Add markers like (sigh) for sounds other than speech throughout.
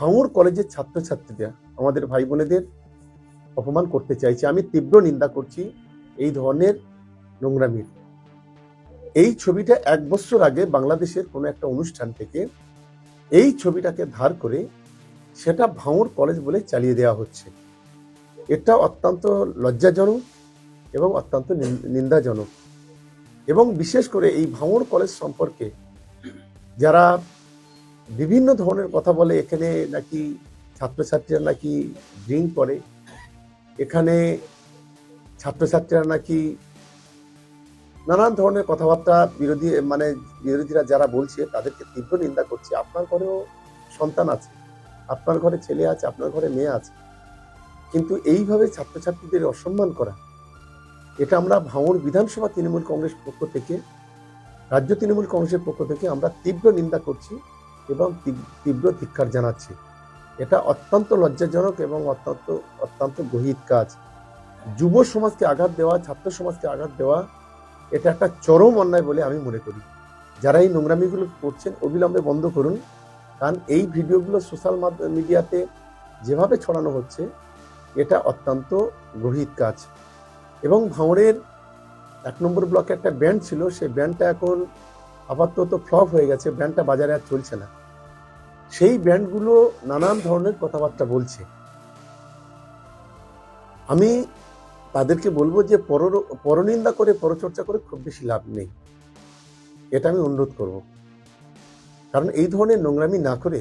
ভাঙড় কলেজের ছাত্রছাত্রীরা আমাদের ভাই বোনেদের অপমান করতে চাইছে। আমি তীব্র নিন্দা করছি এই ধরনের নোংরামির। এই ছবিটা এক বছর আগে বাংলাদেশের কোনো একটা অনুষ্ঠান থেকে এই ছবিটাকে ধার করে সেটা ভাঙড় কলেজ বলে চালিয়ে দেওয়া হচ্ছে। এটা অত্যন্ত লজ্জাজনক এবং অত্যন্ত নিন- নিন্দাজনক। এবং বিশেষ করে এই ভাঙড় কলেজ সম্পর্কে যারা বিভিন্ন ধরনের কথা বলে, এখানে নাকি ছাত্রছাত্রীরা নাকি ড্রিঙ্ক করে, এখানে ছাত্রছাত্রীরা নাকি নানান ধরনের কথাবার্তা বিরোধী মানে বিরোধীরা যারা বলছে, তাদেরকে তীব্র নিন্দা করছে। আপনার ঘরেও সন্তান আছে, আপনার ঘরে ছেলে আছে, আপনার ঘরে মেয়ে আছে। কিন্তু এইভাবে ছাত্রছাত্রীদের অসম্মান করা, এটা আমরা ভাঙড় বিধানসভা তৃণমূল কংগ্রেস পক্ষ থেকে, রাজ্য তৃণমূল কংগ্রেসের পক্ষ থেকে আমরা তীব্র নিন্দা করছি। এবং তীব্র ধিক্কার জানাচ্ছি। এটা অত্যন্ত লজ্জাজনক এবং অত্যন্ত অত্যন্ত গহিত কাজ। যুব সমাজকে আঘাত দেওয়া, ছাত্র সমাজকে আঘাত দেওয়া, এটা একটা চরম অন্যায় বলে আমি মনে করি। যারা এই নোংরামিগুলো করছেন, অবিলম্বে বন্ধ করুন। কারণ এই ভিডিওগুলো সোশ্যাল মিডিয়াতে যেভাবে ছড়ানো হচ্ছে, এটা অত্যন্ত গহিত কাজ। এবং ভাঁড়ের এক নম্বর ব্লকে একটা ব্যান্ড ছিল, সেই ব্যান্ডটা এখন আপাতত ফ্লপ হয়ে গেছে, ব্যান্ডটা বাজারে আর চলছে না। সেই ব্যান্ডগুলো নানান ধরনের কথাবার্তা বলছে। আমি তাদেরকে বলব যে পর পরনিন্দা করে, পরচর্চা করে খুব বেশি লাভ নেই। এটা আমি অনুরোধ করব। কারণ এই ধরনের নোংরামি না করে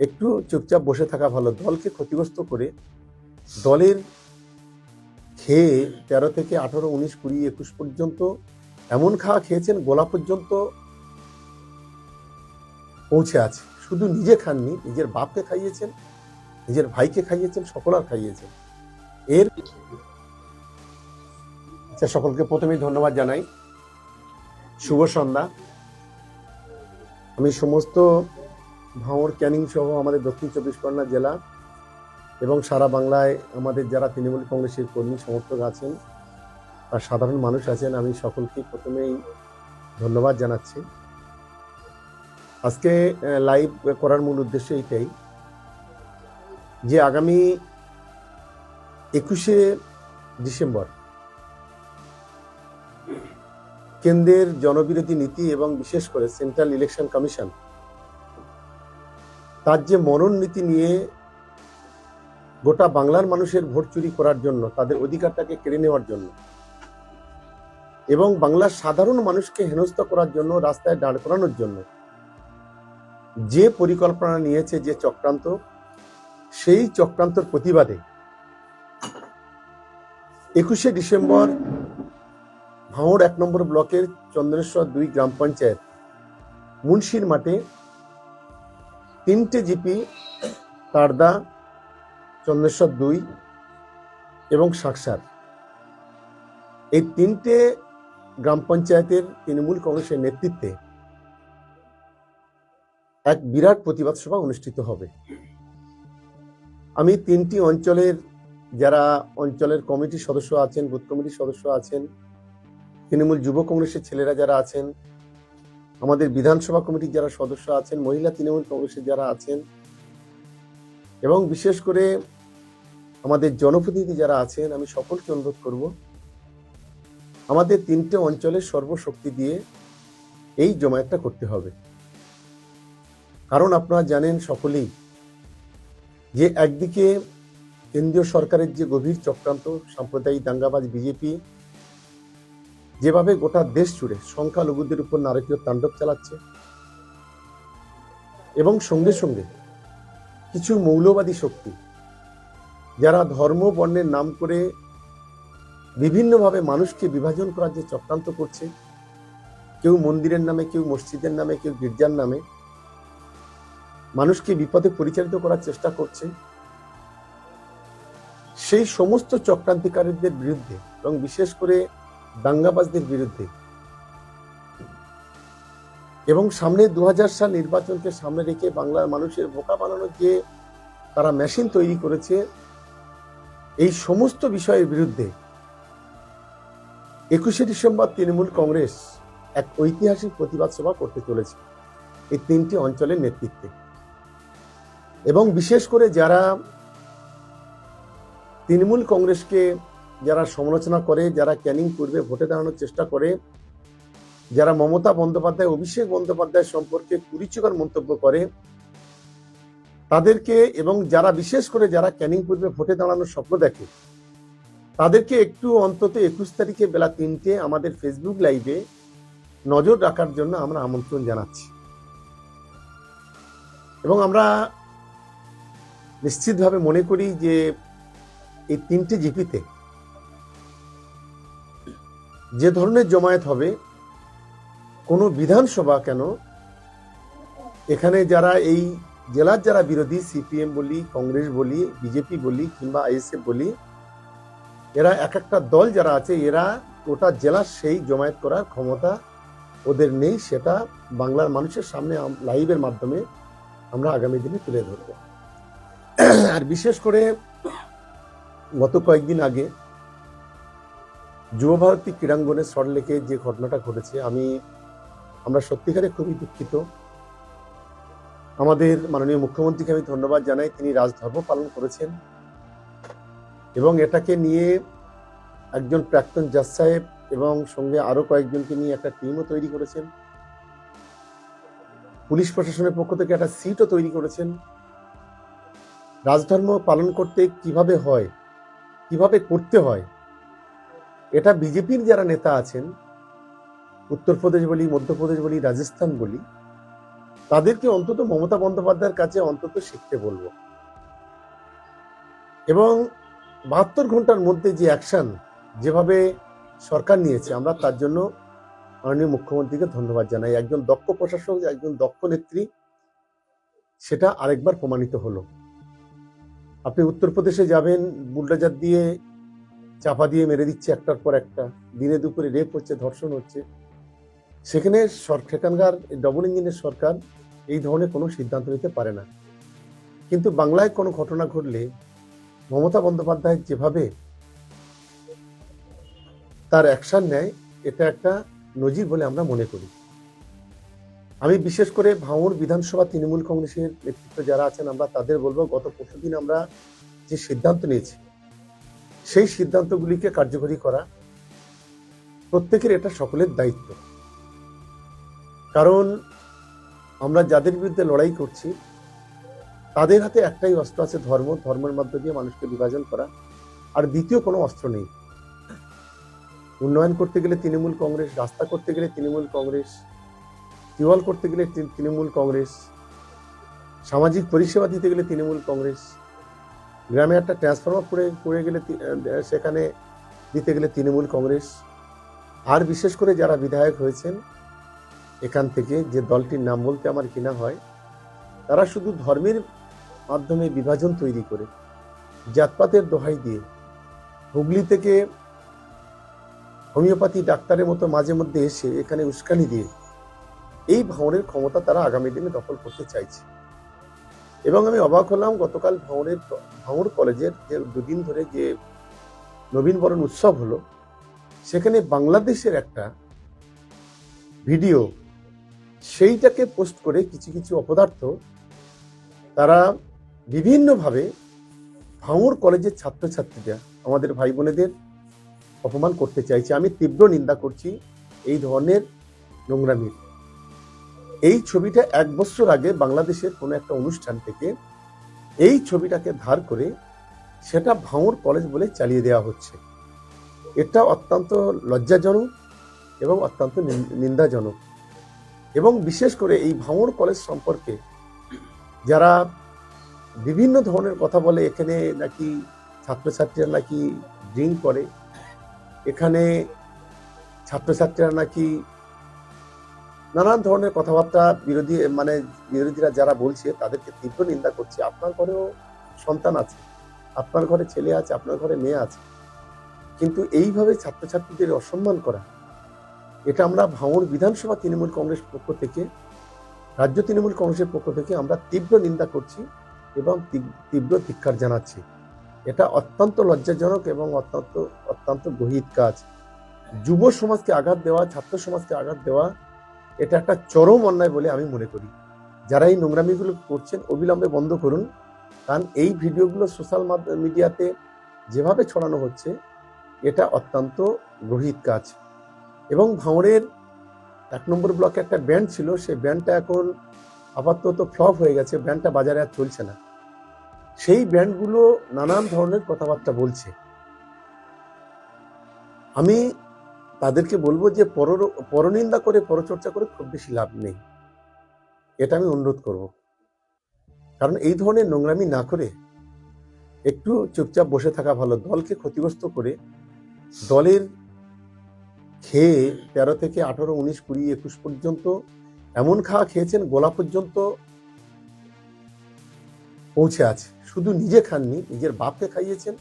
একটু চুপচাপ বসে থাকা ভালো, দলকে ক্ষতিগ্রস্ত করে দলের খেয়ে তেরো থেকে আঠারো, উনিশ, কুড়ি, একুশ পর্যন্ত এমন খাওয়া খেয়েছেন গোলা পর্যন্ত পৌঁছে আছে। শুধু নিজে খাননি, নিজের বাপকে খাইয়েছেন, নিজের ভাইকে খাইয়েছেন সকলার খাইয়েছেন। এর আচ্ছা সকলকে প্রথমেই ধন্যবাদ জানাই। শুভ সন্ধ্যা। আমি সমস্ত ভাঙড় ক্যানিং সহ আমাদের দক্ষিণ চব্বিশ পরগনা জেলা এবং সারা বাংলায় আমাদের যারা তৃণমূল কংগ্রেসের কর্মী, সমর্থক আছেন, আর সাধারণ মানুষ আছেন, আমি সকলকে প্রথমেই ধন্যবাদ জানাচ্ছি। আজকে লাইভ করার মূল উদ্দেশ্য এইটাই যে আগামী একুশে ডিসেম্বর কেন্দ্রের জনবিরোধী নীতি এবং বিশেষ করে সেন্ট্রাল ইলেকশন কমিশন তার যে মরণ নীতি নিয়ে গোটা বাংলার মানুষের ভোট চুরি করার জন্য, তাদের অধিকারটাকে কেড়ে নেওয়ার জন্য এবং বাংলার সাধারণ মানুষকে হেনস্থা করার জন্য, রাস্তায় দাঁড় করানোর জন্য যে পরিকল্পনা নিয়েছে যে চক্রান্ত, সেই চক্রান্তর প্রতিবাদে একুশে ডিসেম্বর ভাঙড় এক নম্বর ব্লকের চন্দনেশ্বর দুই গ্রাম পঞ্চায়েত, মুন্সির মাঠে তিনটে জিপি, তারদা, চন্দ্রেশ্বর দুই এবং শাকসার। এই তিনটে গ্রাম পঞ্চায়েতের তৃণমূল কংগ্রেসের নেতৃত্বে এক বিরাট প্রতিবাদ সভা অনুষ্ঠিত হবে। আমি তিনটি অঞ্চলের যারা অঞ্চলের কমিটির সদস্য আছেন, বুথ কমিটির সদস্য আছেন, তৃণমূল যুব কংগ্রেসের ছেলেরা যারা আছেন, আমাদের বিধানসভা কমিটির যারা সদস্য আছেন, মহিলা তৃণমূল কংগ্রেসের যারা আছেন এবং বিশেষ করে আমাদের জনপ্রতিনিধি যারা আছেন, আমি সকলকে অনুরোধ করব, আমাদের তিনটে অঞ্চলের সর্বশক্তি দিয়ে এই জমায়েতটা করতে হবে। কারণ আপনারা জানেন সকলেই যে একদিকে কেন্দ্রীয় সরকারের যে গভীর চক্রান্ত, সাম্প্রদায়িক দাঙ্গাবাজ বিজেপি, যেভাবে গোটা দেশ জুড়ে সংখ্যালঘুদের উপর নারকীয় তাণ্ডব চালাচ্ছে এবং সঙ্গে সঙ্গে কিছু মৌলবাদী শক্তি যারা ধর্ম, বর্ণের নাম করে বিভিন্নভাবে মানুষকে বিভাজন করার যে চক্রান্ত করছে, কেউ মন্দিরের নামে, কেউ মসজিদের নামে, কেউ গির্জার নামে মানুষকে বিপদে পরিচালিত করার চেষ্টা করছে। সেই সমস্ত চক্রান্তিকারীদের বিরুদ্ধে এবং বিশেষ করে দাঙ্গাবাজদের বিরুদ্ধে এবং সামনে দু হাজার সাল নির্বাচনকে সামনে রেখে বাংলার মানুষের বোকা বানানোর যে তারা মেশিন তৈরি করেছে, এই সমস্ত বিষয়ের বিরুদ্ধে একুশে ডিসেম্বর তৃণমূল কংগ্রেস এক ঐতিহাসিক প্রতিবাদ সভা করতে চলেছে। এই তিনটি অঞ্চলের নেতৃত্বে। এবং বিশেষ করে যারা তৃণমূল কংগ্রেসকে যারা সমালোচনা করে, যারা ক্যানিং পূর্বে ভোটে দাঁড়ানোর চেষ্টা করে, যারা মমতা বন্দ্যোপাধ্যায়, অভিষেক বন্দ্যোপাধ্যায় সম্পর্কে কুরুচিকর মন্তব্য করে, তাদেরকে এবং যারা বিশেষ করে যারা ক্যানিং পূর্বে ভোটে দাঁড়ানোর স্বপ্ন দেখে, তাদেরকে একটু অন্তত একুশ তারিখে বেলা তিনটে আমাদের ফেসবুক লাইভে নজর রাখার জন্য আমরা আমন্ত্রণ জানাচ্ছি। এবং আমরা নিশ্চিতভাবে মনে করি যে এই তিনটে জিপিতে যে ধরনের জমায়েত হবে, কোনো বিধানসভা কেন? এখানে যারা এই জেলার যারা বিরোধী, সিপিএম বলি, কংগ্রেস বলি, বিজেপি বলি কিংবা আইএসএফ বলি, এরা এক একটা দল যারা আছে, এরা গোটা জেলার সেই জমায়েত করার ক্ষমতা ওদের নেই, সেটা বাংলার মানুষের সামনে লাইভের মাধ্যমে আমরা আগামী দিনে তুলে ধরব। (clears throat) আর বিশেষ করে গত কয়েকদিন আগে যুবভারতী ক্রীড়াঙ্গনে সরলেকে যে ঘটনাটা ঘটেছে, আমি, আমরা সত্যিকারে খুবই দুঃখিত। আমাদের মাননীয় মুখ্যমন্ত্রীকে আমি ধন্যবাদ জানাই, তিনি রাজধর্ম পালন করেছেন এবং এটাকে নিয়ে একজন প্রাক্তন জাজ সাহেব এবং সঙ্গে আরও কয়েকজনকে নিয়ে একটা টিমও তৈরি করেছেন। পুলিশ প্রশাসনের পক্ষ থেকে একটা সিটও তৈরি করেছেন। রাজধর্ম পালন করতে কীভাবে হয়, কীভাবে করতে হয়, এটা বিজেপির যারা নেতা আছেন, উত্তরপ্রদেশ বলি, মধ্যপ্রদেশ বলি, রাজস্থান বলি, তাদেরকে অন্তত মমতা বন্দ্যোপাধ্যায়ের কাছে অন্তত শিখতে বলব। এবং বাহাত্তর ঘণ্টার মধ্যে যে অ্যাকশন যেভাবে সরকার নিয়েছে, আমরা তার জন্য মাননীয় মুখ্যমন্ত্রীকে ধন্যবাদ জানাই। একজন দক্ষ প্রশাসক, একজন দক্ষ নেত্রী, সেটা আরেকবার প্রমাণিত হলো। আপনি উত্তরপ্রদেশে যাবেন, বুলডোজার দিয়ে চাপা দিয়ে মেরে দিচ্ছে একটার পর একটা, দিনে দুপুরে রেপ হচ্ছে, ধর্ষণ হচ্ছে। সেখানে সেখানকার ডবল ইঞ্জিনের সরকার এই ধরনের কোনো সিদ্ধান্ত নিতে পারে না। কিন্তু বাংলায় কোনো ঘটনা ঘটলে মমতা বন্দ্যোপাধ্যায় যেভাবে তার অ্যাকশন নেয়, এটা একটা নজির বলে আমরা মনে করি। আমি বিশেষ করে ভাঙড় বিধানসভা তৃণমূল কংগ্রেসের নেতৃত্ব যারা আছেন, আমরা তাদের বলব গত পরশুদিন আমরা যে সিদ্ধান্ত নিয়েছি, সেই সিদ্ধান্তগুলিকে কার্যকরী করা প্রত্যেকের এটা সকলের দায়িত্ব। কারণ আমরা যাদের বিরুদ্ধে লড়াই করছি, তাদের হাতে একটাই অস্ত্র আছে ধর্ম, ধর্মের মধ্য দিয়ে মানুষকে বিভাজন করা, আর দ্বিতীয় কোনো অস্ত্র নেই। উন্নয়ন করতে গেলে তৃণমূল কংগ্রেস, রাস্তা করতে গেলে তৃণমূল কংগ্রেস টিউবওয়েল করতে গেলে তৃণমূল কংগ্রেস, সামাজিক পরিষেবা দিতে গেলে তৃণমূল কংগ্রেস, গ্রামে একটা ট্রান্সফরমার করে করে গেলে সেখানে দিতে গেলে তৃণমূল কংগ্রেস। আর বিশেষ করে যারা বিধায়ক হয়েছেন, এখান থেকে যে দলটির নাম বলতে আমার কিনা হয়, তারা শুধু ধর্মের মাধ্যমে বিভাজন তৈরি করে, জাতপাতের দোহাই দিয়ে। হুগলি থেকে হোমিওপ্যাথি ডাক্তারের মতো মাঝে মধ্যে এসে এখানে উস্কানি দিয়ে এই ভাঙড়ের ক্ষমতা তারা আগামী দিনে দখল করতে চাইছে। এবং আমি অবাক হলাম, গতকাল ভাঙড়ের ভাঙড় কলেজের যে দুদিন ধরে যে নবীনবরণ উৎসব হলো, সেখানে বাংলাদেশের একটা ভিডিও, সেইটাকে পোস্ট করে কিছু কিছু অপদার্থ তারা বিভিন্নভাবে ভাঙড় কলেজের ছাত্রছাত্রীরা আমাদের ভাই বোনেদের অপমান করতে চাইছে। আমি তীব্র নিন্দা করছি এই ধরনের নোংরামির। এই ছবিটা এক বছর আগে বাংলাদেশের কোনো একটা অনুষ্ঠান থেকে এই ছবিটাকে ধার করে সেটা ভাঙর কলেজ বলে চালিয়ে দেওয়া হচ্ছে। এটা অত্যন্ত লজ্জাজনক এবং অত্যন্ত নিন- নিন্দাজনক। এবং বিশেষ করে এই ভাঙর কলেজ সম্পর্কে যারা বিভিন্ন ধরনের কথা বলে, এখানে নাকি ছাত্রছাত্রীরা নাকি ড্রিঙ্ক করে, এখানে ছাত্রছাত্রীরা নাকি নানান ধরনের কথাবার্তা বিরোধী মানে বিরোধীরা যারা বলছে, তাদেরকে তীব্র নিন্দা করছে। আপনার ঘরেও সন্তান আছে, আপনার ঘরে ছেলে আছে, আপনার ঘরে মেয়ে আছে। কিন্তু এইভাবে ছাত্রছাত্রীদের অসম্মান করা, এটা আমরা ভাঙড় বিধানসভা তৃণমূল কংগ্রেস পক্ষ থেকে, রাজ্য তৃণমূল কংগ্রেসের পক্ষ থেকে আমরা তীব্র নিন্দা করছি এবং তীব্র ধিক্কার জানাচ্ছি। এটা অত্যন্ত লজ্জাজনক এবং অত্যন্ত অত্যন্ত গহিত কাজ। যুব সমাজকে আঘাত দেওয়া, ছাত্র সমাজকে আঘাত দেওয়া এটা একটা চরম অন্যায় বলে আমি মনে করি। যারা এই নোংরামিগুলো করছেন, অবিলম্বে বন্ধ করুন। কারণ এই ভিডিওগুলো সোশ্যাল মিডিয়াতে যেভাবে ছড়ানো হচ্ছে, এটা অত্যন্ত গৃহীত কাজ। এবং ভাঁড়ের এক নম্বর ব্লকে একটা ব্যান্ড ছিল, সেই ব্যান্ডটা এখন আপাতত ফ্লপ হয়ে গেছে, ব্যান্ডটা বাজারে আর চলছে না। সেই ব্যান্ডগুলো নানান ধরনের কথাবার্তা বলছে। আমি তাদেরকে বলব যে পর পরনিন্দা করে, পরচর্চা করে খুব বেশি লাভ নেই। এটা আমি অনুরোধ করব। কারণ এই ধরনের নোংরামি না করে একটু চুপচাপ বসে থাকা ভালো। দলকে ক্ষতিগ্রস্ত করে দলের খেয়ে তেরো থেকে আঠারো, উনিশ, কুড়ি, একুশ পর্যন্ত এমন খাওয়া খেয়েছেন, গোলা পর্যন্ত পৌঁছে আছে। শুধু নিজে খাননি, নিজের বাপকে খাইয়েছেন,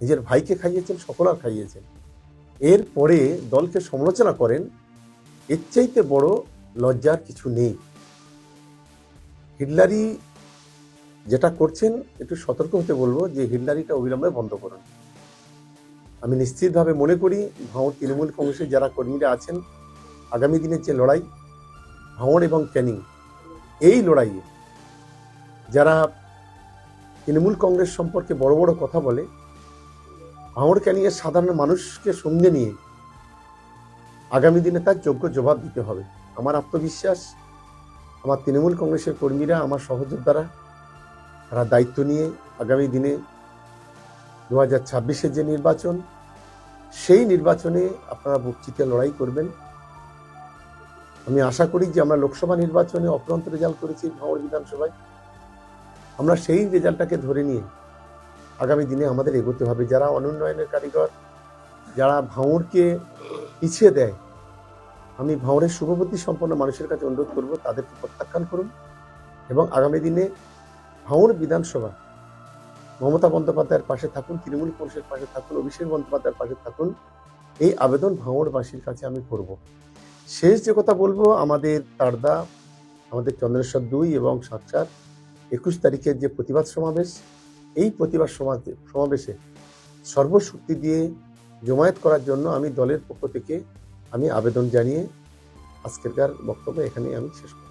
নিজের ভাইকে খাইয়েছেন সকলার খাইয়েছেন। এরপরে দলকে সমালোচনা করেন, এর চাইতে বড় লজ্জার কিছু নেই। হিটলারি যেটা করছেন, একটু সতর্ক হতে বলব যে হিটলারিটা অবিলম্বে বন্ধ করুন। আমি নিশ্চিতভাবে মনে করি ভাঁড় তৃণমূল কংগ্রেসের যারা কর্মীরা আছেন, আগামী দিনের যে লড়াই ভাঁড় এবং ক্যানিং, এই লড়াইয়ে যারা তৃণমূল কংগ্রেস সম্পর্কে বড় বড় কথা বলে ভাঁড় ক্যানিংয়ের সাধারণ মানুষকে সঙ্গে নিয়ে আগামী দিনে তার যোগ্য জবাব দিতে হবে। আমার আত্মবিশ্বাস, আমার তৃণমূল কংগ্রেসের কর্মীরা, আমার সহযোদ্ধারা, তারা দায়িত্ব নিয়ে আগামী দিনে দু হাজার ছাব্বিশের যে নির্বাচন, সেই নির্বাচনে আপনারা বুকচিতে লড়াই করবেন। আমি আশা করি যে আমরা লোকসভা নির্বাচনে অপ্রান্ত রেজাল্ট করেছি ভাঙড় বিধানসভায়। আমরা সেই রেজাল্টটাকে ধরে নিয়ে আগামী দিনে আমাদের এগোতে হবে। যারা অনুন্নয়নের কারিগর, যারা ভাঙড়কে পিছিয়ে দেয়, আমি ভাঙড়ের শুভবুদ্ধি সম্পন্ন মানুষের কাছে অনুরোধ করব, তাদেরকে প্রত্যাখ্যান করুন এবং আগামী দিনে ভাঙড় বিধানসভা, মমতা বন্দ্যোপাধ্যায়ের পাশে থাকুন, তৃণমূল কংগ্রেসের পাশে থাকুন, অভিষেক বন্দ্যোপাধ্যায়ের পাশে থাকুন, এই আবেদন ভাঁড়বাসীর কাছে আমি করব। শেষ যে কথা বলব, আমাদের তারদা, আমাদের চন্দ্রেশ্বর দুই এবং সাতচার একুশ তারিখের যে প্রতিবাদ সমাবেশ এই প্রতিবাদ সমাজে সমাবেশে সর্বশক্তি দিয়ে জমায়েত করার জন্য আমি দলের পক্ষ থেকে আমি আবেদন জানিয়ে আজকেরকার বক্তব্য এখানেই আমি শেষ করব